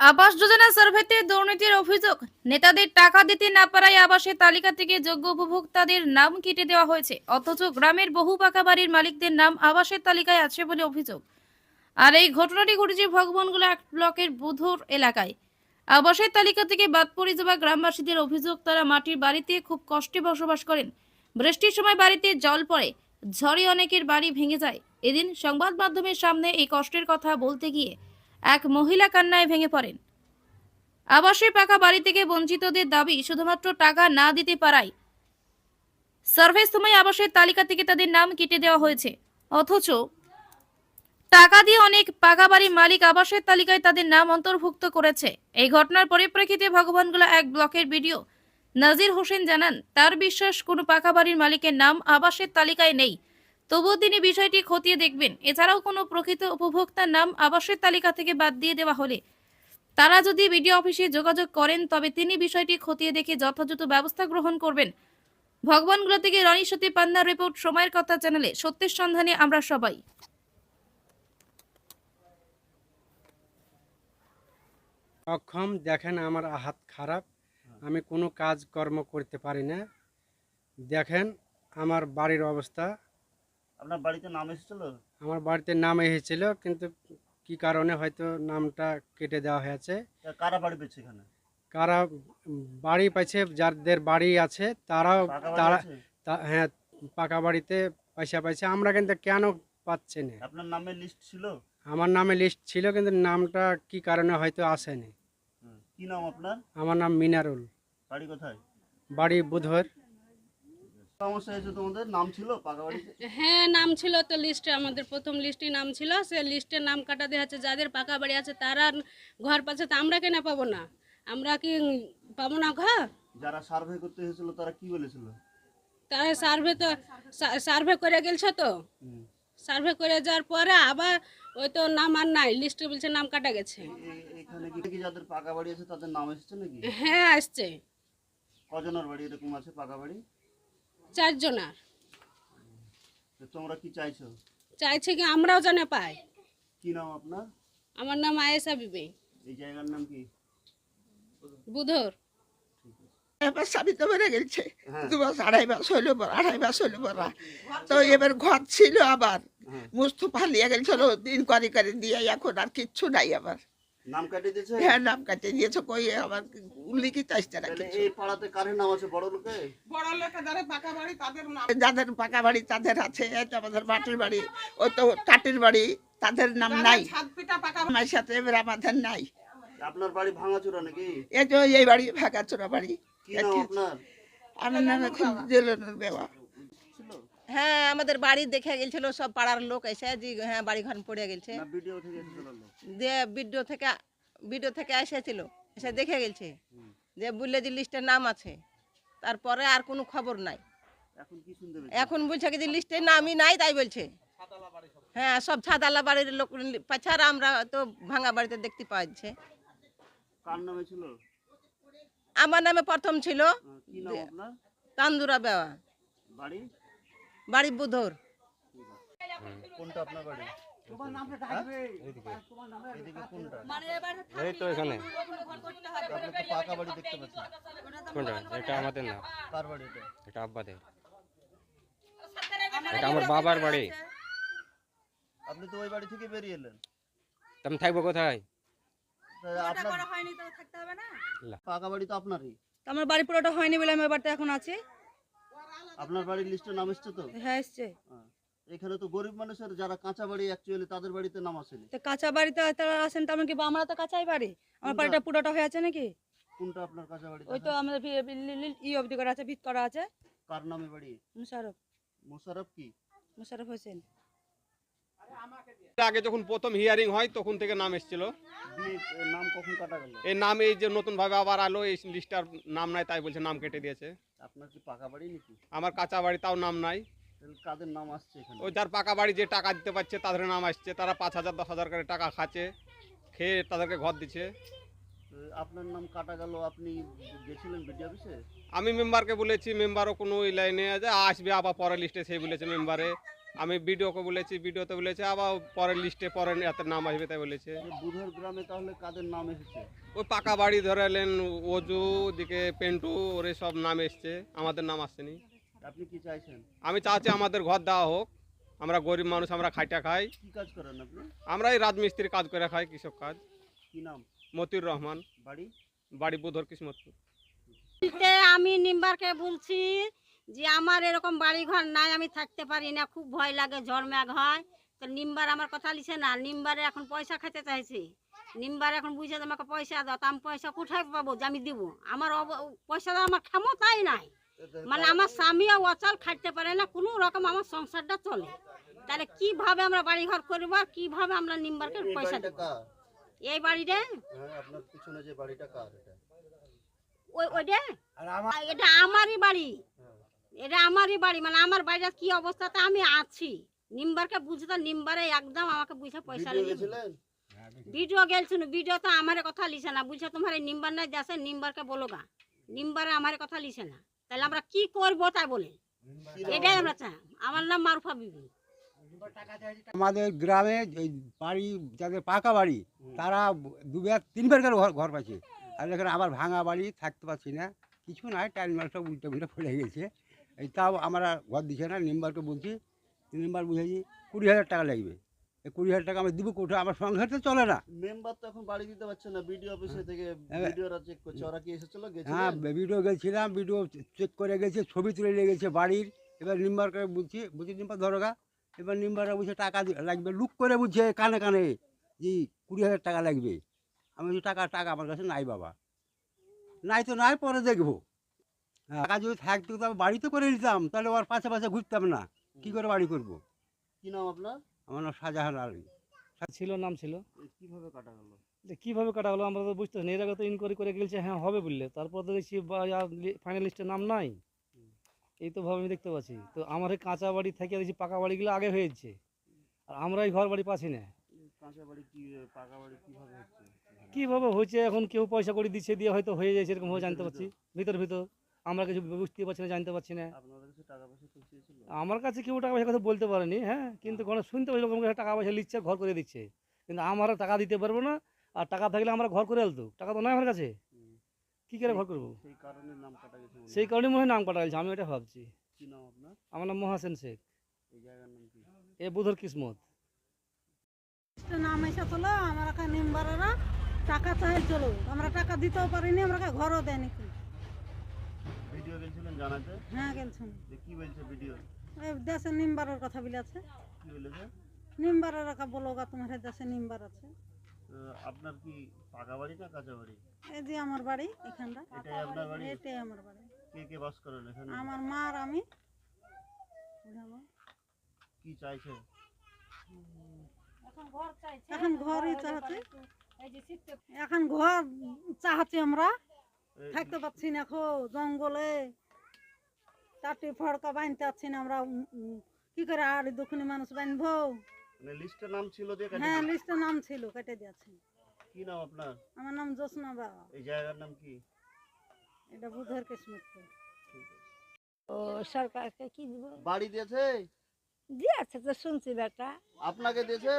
আবাস যোজনা সার্ভেতে দুর্নীতির অভিযোগ। নেতাদের টাকা দিতে না পারায় আবাসের তালিকা থেকে যোগ্য উপভোক্তাদের নাম কেটে দেওয়া হয়েছে। অথচ গ্রামের বহু পাকা বাড়ির মালিকদের নাম আবাসের তালিকায় আছে বলে অভিযোগ। আর এই ঘটনাটি ঘটেছে ভগবানগোলা এক ব্লকের বুধুর এলাকায়। আবাসের তালিকা থেকে বাদ পড়ে যাওয়া গ্রামবাসীদের অভিযোগ, তারা মাটির বাড়িতে খুব কষ্টে বসবাস করেন। বৃষ্টির সময় বাড়িতে জল পড়ে, ঝড়ে অনেকের বাড়ি ভেঙে যায়। এদিন সংবাদ মাধ্যমের সামনে এই কষ্টের কথা বলতে গিয়ে এক মহিলা কান্নায় ভেঙে পড়েন। আবাসের পাকা বাড়ি থেকে বঞ্চিতদের দাবি, শুধুমাত্র টাকা না দিতে পারায়। সার্ভের সময় আবাসের তালিকা থেকে তাদের নাম কেটে দেওয়া হয়েছে। অথচ টাকা দিয়ে অনেক পাকা বাড়ির মালিক আবাসের তালিকায় তাদের নাম অন্তর্ভুক্ত করেছে। এই ঘটনার পরিপ্রেক্ষিতে ভগবানগোলা এক ব্লকের ভিডিও নাজির হোসেন জানান, তার বিশ্বাস কোনো পাকা বাড়ির মালিকের নাম আবাসের তালিকায় নেই। তবুও তিনি বিষয়টি খতিয়ে দেখবেন। এছাড়াও কোনো প্রকৃত উপভোক্তার নাম আবাসের তালিকা থেকে বাদ দিয়ে দেওয়া হলে। তারা যদি বিডিও অফিসে যোগাযোগ করেন, তবে তিনি বিষয়টি খতিয়ে দেখে যথাযথ ব্যবস্থা গ্রহণ করবেন। ভগবানগুলো থেকে রনি সতী পান্নার রিপোর্ট, সময়ের কথা চ্যানেলে সত্যের সন্ধানে আমরা সবাই। অক্ষম, দেখেন আমার হাত খারাপ, আমি কোনো কাজ কর্ম করতে পারি না। দেখেন আমার বাড়ির অবস্থা। আপনার বাড়িতে নাম এসেছিল? আমার বাড়িতে নাম এসেছিল কিন্তু কি কারণে হয়তো নামটা কেটে দেওয়া হয়েছে। তা কারা বাড়ি পেয়েছে এখানে? কারা বাড়ি পাইছে যাদের বাড়ি আছে তারাও পাকা বাড়ি তারা আছে? তা- হ্যাঁ পাকা বাড়িতে পয়সা পাইছে। আমরা কিন্তু কেন পাচ্ছি না? আপনার নামের লিস্ট ছিল? আমার নামে লিস্ট ছিল কিন্তু নামটা কি কারণে হয়তো আসেনি। হুম। কি নাম আপনার? আমার নাম মিনারুল। বাড়ি কোথায়? বাড়ি বুধর সমস্যা হয়েছে তোমাদের নাম ছিল পাকা বাড়িতে হ্যাঁ নাম ছিল তো লিস্টে আমাদের প্রথম লিস্টে নাম ছিল। সে লিস্টে নাম কাটা দেওয়া আছে যাদের পাকা বাড়ি আছে তারা ঘর পাচ্ছে তো আমরা কেন পাবো না? আমরা কি পাবো না ঘর? যারা সার্ভে করতে এসেছিল তারা কি বলেছিল? তারা সার্ভে তো সার্ভে করে গেলছে তো। সার্ভে করে যাওয়ার পরে আবার ওই তো নাম আর নাই লিস্টে বলছে নাম কাটা গেছে। এখানে কি কি যাদের পাকা বাড়ি আছে তাদের নাম এসেছে নাকি? হ্যাঁ আসছে কজনের বাড়ি এরকম আছে পাকা বাড়ি চারজনার। তোমরা কি চাইছো? চাইছে কি আমরাও জানে পাই। কি নাম আপনার? আমার নাম আয়েশা বিবি। এই জায়গার নাম কি? বুধর। এবার স্বামী তো বেড়ে গেছে। হ্যাঁ। দু মাস আড়াই মাস হইল পর আড়াই মাস হইল পরা তো এবার ঘর ছিল আবার। হ্যাঁ। মুস্তু ফালিয়ে গেছিল দিন করে করে দিয়ে এখন আর কিচ্ছু নাই আবার। নাম কাটিয়ে দিয়েছে? হ্যাঁ নাম কাটিয়ে দিয়েছে কই চাইছে না তাহলে কিছু। এই পাড়াতে কারের নাম আছে বড় লোকে? যাদের পাকা বাড়ি তাদের আছে এই তো আমাদের মাটির বাড়ি ওই তো টাটির বাড়ি তাদের নাম নাই। আমার সাথে এবার আমাদের নাই। আপনার বাড়ি ভাঙাচোরা নাকি? এই তো এই বাড়ি ফাঁকা চোরা বাড়ি। কি নাম আপনার? আমার নাম এখন জেলনের বেওয়া হ্যাঁ আমাদের বাড়ি দেখে গেছিল সব পাড়ার লোক এসে যে হ্যাঁ বাড়ি ঘর পড়ে গেছে। ভিডিও থেকে দিয়ে ভিডিও থেকে ভিডিও থেকে এসেছিল এসে দেখে গেছে যে বললে যে লিস্টের নাম আছে তারপরে আর কোনো খবর নাই। এখন বলছে কি যে লিস্টে নামই নাই তাই বলছে। হ্যাঁ সব ছাদালা বাড়ির লোক পাছাড়া আমরা তো ভাঙা বাড়িতে দেখতে নামে ছিল? আমার নামে প্রথম ছিল তান্দুরা বেওয়া। বাড়ি? বাড়ি বুধর। কোনটা আপনার বাড়ি? হ্যাঁ? এদিকে কোনটা? এই তো এখানে। আপনি তো পাকা বাড়ি দেখতে পাচ্ছেন কোনটা? এটা আমাদের না? কার বাড়ি এটা? এটা আব্বাদের। এটা আমার বাবার বাড়ি। আপনি তো ওই বাড়ি থেকে বেরিয়ে এলেন। তা আমি থাকব কোথায়? তা পাকা বাড়ি তো আপনারই। আমার বাড়ি পুরোটা হয়নি বলে আমি এ বাড়িতে এখন আছি। আপনার বাড়ির লিস্টে নাম এসছে তো? হ্যাঁ এসছে। হ্যাঁ। এখানে তো গরিব মানুষের যারা কাঁচা বাড়ি অ্যাকচুয়ালি তাদের বাড়িতে নাম আসেনি। তো কাঁচা বাড়িতে তারা আসেন তেমন কি বা আমরা তো কাঁচাই বাড়ি। আমার বাড়িটা পুরোটা হয়ে আছে নাকি? কোনটা আপনার কাঁচা বাড়ি? ওই তো আমাদের ই অবধি করা আছে ভিত করা আছে। কার নামে বাড়ি? মুশারফ মোশারফ কি? মুশারফ হোসেন। আগে যখন প্রথম হিয়ারিং হয় তখন থেকে নাম এসেছিল। নাম কখন কাটা গেল? এই নাম এই যে নতুন ভাবে আবার আলো এই লিস্টার নাম নাই তাই বলছে নাম কেটে দিয়েছে। আপনার কি পাকা বাড়ি নাকি? আমার কাঁচা বাড়ি তাও নাম নাই। তাহলে কাদের নাম আসছে এখানে? ওই যার পাকা বাড়ি যে টাকা দিতে পারছে তাদের নাম আসছে। তারা পাঁচ হাজার দশ হাজার করে টাকা খাচ্ছে খেয়ে তাদেরকে ঘর দিচ্ছে। আপনার নাম কাটা গেল আপনি গেছিলেন বিডি অফিসে আমি মেম্বারকে বলেছি মেম্বারও কোনো ওই লাইনে যে আসবে আবার পরের লিস্টে সেই বলেছে মেম্বারে। আমি ভিডিওকে বলেছি ভিডিওতে বলেছে আবার পরের লিস্টে পরের এত নাম আসবে তাই বলেছে। বুধের গ্রামে তাহলে কাদের নাম এসেছে? ওই পাকা বাড়ি ধরে এলেন অজু দিকে পেন্টু ওরে সব নাম এসছে। আমাদের নাম আসছেনি আপনি কি চাইছেন? আমি চাচ্ছি আমাদের ঘর দেওয়া হোক আমরা গরিব মানুষ আমরা খাইটা খাই। কি কাজ করেন আপনি? আমরা এই রাজমিস্ত্রি কাজ করে খাই কৃষক কাজ। কি নাম? মতিউর রহমান। বাড়ি? বাড়ি বুধর কিসমতপুর। আমি নিম্বারকে বলছি যে আমার এরকম বাড়ি ঘর নাই আমি থাকতে পারি না খুব ভয় লাগে ঝড় মেঘ হয়। তো নিম্বার আমার কথা লিছে না নিম্বারে এখন পয়সা খেতে চাইছে। নিম্বার এখন বুঝে যে আমাকে পয়সা দাও তা আমি পয়সা কোথায় পাবো যে আমি দিব? আমার অব- পয়সা দেওয়ার আমার ক্ষমতাই নাই। মানে আমার স্বামীও অচল খাটতে পারে না কোনো রকম আমার সংসারটা চলে। তাহলে কীভাবে আমরা বাড়ি ঘর করব আর কীভাবে আমরা নিম্বারকে পয়সা দেবো? এই বাড়িটা? হ্যাঁ আপনার পিছনে যে বাড়িটা কার এটা? ওই ওইটা? এটা আমারই বাড়ি। এটা আমারই বাড়ি মানে আমার বাড়ির কি অবস্থাতে আমি আছি। নিম্বারকে বুঝতে নিম্বারে একদম আমাকে বুঝে পয়সা ভিডিও লেগে গেছিলেন? ভিডিও গেলছিল ভিডিও তো আমার কথা লিছে না। বুঝে তোমার এই নিম্বার নাই দেশে নিম্বারকে বলো গা। নিম্বারে আমার কথা লিছে না। তাহলে আমরা কি করব তাই বলে এটাই আমরা চাই। আমার নাম মারুফা বিবি। আমাদের গ্রামে বাড়ি যাদের পাকা বাড়ি তারা দুবার তিনবার করে ঘর ঘর পাচ্ছে আর এখানে আবার ভাঙা বাড়ি থাকতে পারছি না। কিছু নাই টাইম সব উল্টে উল্টে পড়ে গেছে। এই তাও আমরা ঘর দিচ্ছে না নিম্বারকে বলছি। নিম্বার বুঝেছি কুড়ি হাজার টাকা লাগবে। কুড়ি হাজার টাকা আমি দিব কোথায়? আমার সংসার তো চলে না। মেম্বার তো এখন বাড়ি দিতে পারছে না বিডিও অফিসে থেকে হ্যাঁ। ভিডিওরা চেক করছে। ওরা কি এসেছিল? হ্যাঁ গেছিলেন ভিডিও গেছিলাম ভিডিও চেক করে গেছে ছবি তুলে নিয়ে গেছে বাড়ির। এবার নিম্বারকে বুঝছি বুঝছি নিম্বার ধরোগা এবার নিম্বাররা বুঝছে টাকা লাগবে। লুক করে বুঝছে কানে কানে যে কুড়ি হাজার টাকা লাগবে। আমি বলছি টাকা টাকা আমার কাছে নাই বাবা। নাই তো নাই পরে দেখব। হ্যাঁ, টাকা যদি থাকতো তো আমি বাড়িতে করে নিতাম। তাহলে ওর পাশে পাশে ঘুরতাম না। কি করে বাড়ি করব? কি নাম আপনার? আমার নাম শাহজাহান আলী। ছিল নাম ছিল। কীভাবে কাটা গেল কীভাবে কাটা হলো আমরা তো বুঝতে পারি এর আগে তো ইনকোয়ারি করে গেছে হ্যাঁ হবে বললে। তারপর তো দেখছি ফাইনাল লিস্টের নাম নাই। এই তো ভাবে আমি দেখতে পাচ্ছি। তো আমার এই কাঁচা বাড়ি থেকে দেখছি পাকা বাড়িগুলো আগে হয়েছে আর আমরা এই ঘর বাড়ি পাচ্ছি না। কাঁচা বাড়ি কি পাকা বাড়ি কীভাবে হচ্ছে? কীভাবে হয়েছে এখন কেউ পয়সা করে দিচ্ছে দিয়ে হয়তো হয়ে যাচ্ছে এরকম ভাবে জানতে পারছি। ভিতর ভিতর। আমরা কিছু বুঝতে পারছি না জানতে পারছি না। কাছে আমার কাছে কেউ টাকা পয়সা কথা বলতে পারেনি হ্যাঁ? কিন্তু কোনো শুনতে লোকের মুখে টাকা পয়সা নিচ্ছে ঘর করে দিচ্ছে। কিন্তু আমরা টাকা দিতে পারব না আর টাকা থাকলে আমরা ঘর করে আলতো। টাকা তো নয় আমার কাছে। কী করে ঘর করব? সেই কারণে মনে হয়। সেই কারণে নাম কাটা গেছে আমি এটা ভাবছি। কি নাম আপনার? আমার নাম মহাসেন শেখ। এই জায়গার নাম কি? এ বুধর কিসমত। নাম এসে চলো আমরা নিম্বারেরা টাকা চাই চলো আমরা টাকা দিতেও পারিনি আমরা ঘরও দেয়নি। গেছিলেন জানাতে? হ্যাঁ গেলছেন যে কি বলছে ভিডিও? এই দেশে নিম্বারের কথা বলেছে কি বলেছে? নিম্বারের বলোগা তোমার দেশে নিম্বার আছে। তো আপনার কি পাকা বাড়ি না কাঁচা বাড়ি? এই যে আমার বাড়ি এখানটা। এটাই আপনার বাড়ি? এটাই আমার বাড়ি। কে কে বাস করেন এখানে? আমার মা আর আমি কি চাইছে? এখন ঘরই চাহাচ্ছে এখন ঘর চাহাচ্ছি আমরা। থাকতে পারছি না খো জঙ্গলে। চারটি ফড়কা বাঁধতে পারছি না আমরা কি করে আর দুখনি মানুষ বাঁধবো? মানে লিস্টে নাম ছিল হ্যাঁ লিস্টে নাম ছিল কেটে দিয়েছে। কি নাম আপনার? আমার নাম জোসনা বাবা। এই জায়গার নাম কি? এটা বুধের কিসমতপুর। ও সরকারকে কি দিব? বাড়ি দিয়েছে? দিয়েছে তো শুনছি বেটা। আপনাকে দিয়েছে?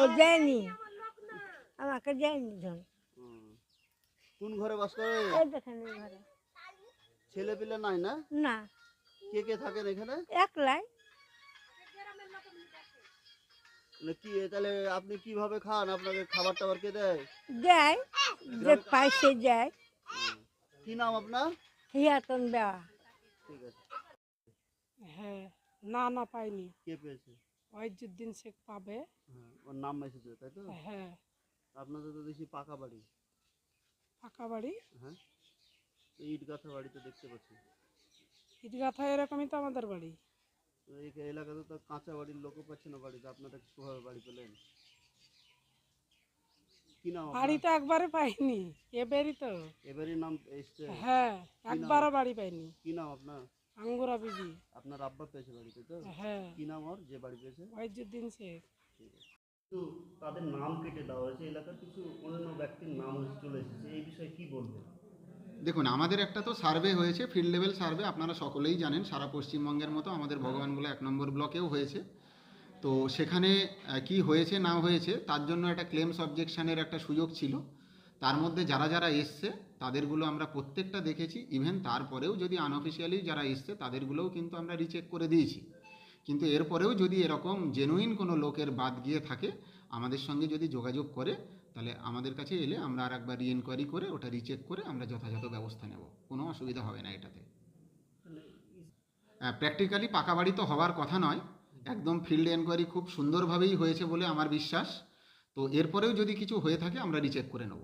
ও দেয়নি। আমাকে দেয়নি ধন হুম। কোন ঘরে বাস করে? এই দেখেন এই ঘরে। ছেলে পিলে নাই না? না। কে কে থাকেন এখানে? একলাই। মানে কি তাহলে আপনি কীভাবে খান? আপনাকে খাবার টাবার কে দেয়? দেয় যে পাই সে দেয়। হুম। কি নাম আপনার? হিয়াতন দেওয়া ঠিক আছে। হ্যাঁ না না পাইনি। কে পেয়েছে? ওয়াইজুদ্দিন শেখ পাবে। হ্যাঁ ওর নাম এসেছে তাই তো? হ্যাঁ। আপনাদের তো দেখি পাকা বাড়ি। পাকা বাড়ি? হ্যাঁ? তো ইট গাঁথা বাড়ি তো দেখতে পাচ্ছি। ঈদগাথা এরকমই তো আমাদের বাড়ি। এই এলাকাতে তো কাঁচা বাড়ির লোকও পাচ্ছে না বাড়িতে। আপনারা কীভাবে বাড়ি পেলেন? কি নাম? একবারে পাইনি এবারই তো। এবারই নাম এসছে। হ্যাঁ একবারও বাড়ি পাইনি। কি নাম আপনার? আঙ্গুরা বিবি। আপনার আব্বা পেয়েছে বাড়িতে তো? হ্যাঁ। কি নাম ওর? যে বাড়ি পেয়েছে? ওয়াইজুদ্দিন শেখ। তো তাদের নাম কেটে দেওয়া হয়েছে এলাকার কিছু অন্য ব্যক্তির নাম চলে এসেছে। এই বিষয়ে কি বলবেন? দেখুন আমাদের একটা তো সার্ভে হয়েছে ফিল্ড লেভেল সার্ভে আপনারা সকলেই জানেন সারা পশ্চিমবঙ্গের মতো আমাদের ভগবানগুলো এক নম্বর ব্লকেও হয়েছে। তো সেখানে কি হয়েছে না হয়েছে তার জন্য একটা ক্লেমস অবজেকশনের একটা সুযোগ ছিল। তার মধ্যে যারা যারা এসছে তাদেরগুলো আমরা প্রত্যেকটা দেখেছি। ইভেন তারপরেও যদি আনঅফিসিয়ালি যারা এসছে তাদেরগুলোও কিন্তু আমরা রিচেক করে দিয়েছি। কিন্তু এরপরেও যদি এরকম জেনুইন কোনো লোকের বাদ গিয়ে থাকে, আমাদের সঙ্গে যদি যোগাযোগ করে, তাহলে আমাদের কাছে এলে আমরা আর একবার রিএনকোয়ারি করে ওটা রিচেক করে আমরা যথাযথ ব্যবস্থা নেব। কোনো অসুবিধা হবে না এটাতে। প্র্যাকটিক্যালি পাকা বাড়ি তো হওয়ার কথা নয়। একদম ফিল্ড এনকোয়ারি খুব সুন্দরভাবেই হয়েছে বলে আমার বিশ্বাস। তো এরপরেও যদি কিছু হয়ে থাকে, আমরা রিচেক করে নেব।